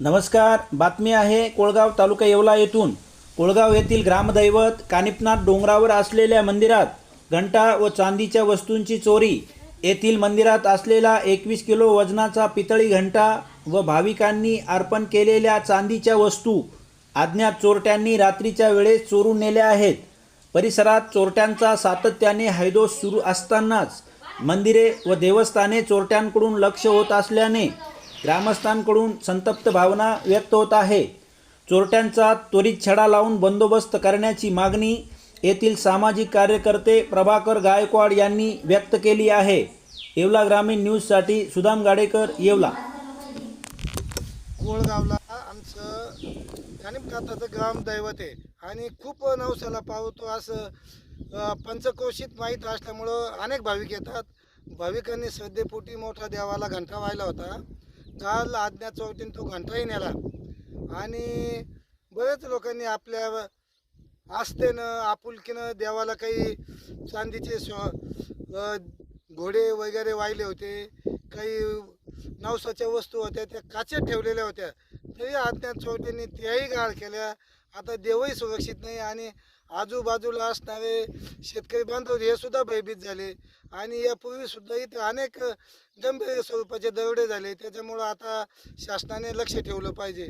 नमस्कार बातमी आहे कोळगाव तालुका येवला येथून. कोळगाव येथील ग्रामदैवत कानिपनाथ डोंगरावर असलेल्या मंदिरात घंटा व चांदीच्या वस्तूंची चोरी. येथील मंदिरात असलेला एकवीस किलो वजनाचा पितळी घंटा व भाविकांनी अर्पण केलेल्या चांदीच्या वस्तू अज्ञात चोरट्यांनी रात्रीच्या वेळेस चोरून नेल्या आहेत. परिसरात चोरट्यांचा सातत्याने हैदोस सुरू असतानाच मंदिरे व देवस्थाने चोरट्यांकडून लक्ष होत असल्याने ग्रामस्थांकडून संतप्त भावना व्यक्त होत आहे. चोरट्यांचा त्वरित छडा लावून बंदोबस्त करण्याची मागणी येथील सामाजिक कार्यकर्ते प्रभाकर गायकवाड यांनी व्यक्त केली आहे. येवला ग्रामीण न्यूजसाठी सुदाम गाडेकर येवला. कोळगावला आमचं खाताचं ग्राम दैवत आहे. आणि खूप नवसाला पावतो असं पंचकोशीत माहीत असल्यामुळं अनेक भाविक येतात. भाविकांनी श्रद्धेपोटी मोठा देवाला घंटा व्हायला होता. काल आज्ञा चौथीन तो घंटाही नेला. आणि बरेच लोकांनी आपल्या आस्थेनं आपुलकीनं देवाला काही चांदीचे स्व घोडे वगैरे वाहिले होते काही नवसाच्या वस्तू होत्या त्या काचेत ठेवलेल्या होत्या. तरी आज्ञा चोरट्यांनी त्याही गाळ केल्या. आता देवही सुरक्षित नाही आणि आजूबाजूला असणारे शेतकरी बांधव हे सुद्धा भयभीत झाले. आणि यापूर्वी सुद्धा इथं अनेक गंभीर स्वरूपाचे दरोडे झाले. त्याच्यामुळं आता शासनाने लक्ष ठेवलं पाहिजे.